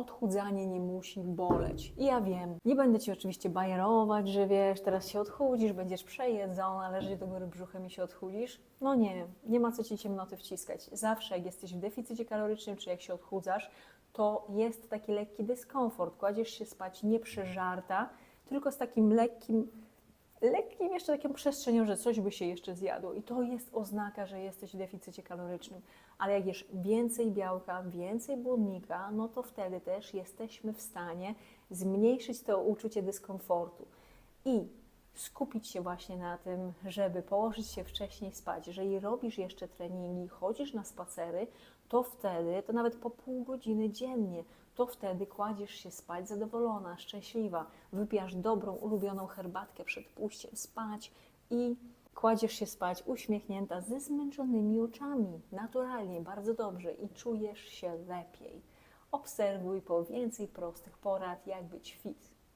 odchudzanie nie musi boleć. I ja wiem, nie będę Ci oczywiście bajerować, że wiesz, teraz się odchudzisz, będziesz przejedzona, leżysz do góry brzuchem i się odchudzisz. No nie, nie ma co Ci ciemnoty wciskać. Zawsze jak jesteś w deficycie kalorycznym, czy jak się odchudzasz, to jest taki lekki dyskomfort. Kładziesz się spać nie przeżarta, tylko z takim lekkim lekkim jeszcze taką przestrzenią, że coś by się jeszcze zjadło. I to jest oznaka, że jesteś w deficycie kalorycznym. Ale jak jesz więcej białka, więcej błonnika, no to wtedy też jesteśmy w stanie zmniejszyć to uczucie dyskomfortu. I skupić się właśnie na tym, żeby położyć się wcześniej spać. Jeżeli robisz jeszcze treningi, chodzisz na spacery, to wtedy, to nawet po pół godziny dziennie, to wtedy kładziesz się spać zadowolona, szczęśliwa, wypijasz dobrą, ulubioną herbatkę przed pójściem spać i kładziesz się spać uśmiechnięta, ze zmęczonymi oczami, naturalnie, bardzo dobrze i czujesz się lepiej. Obserwuj po więcej prostych porad, jak być fit.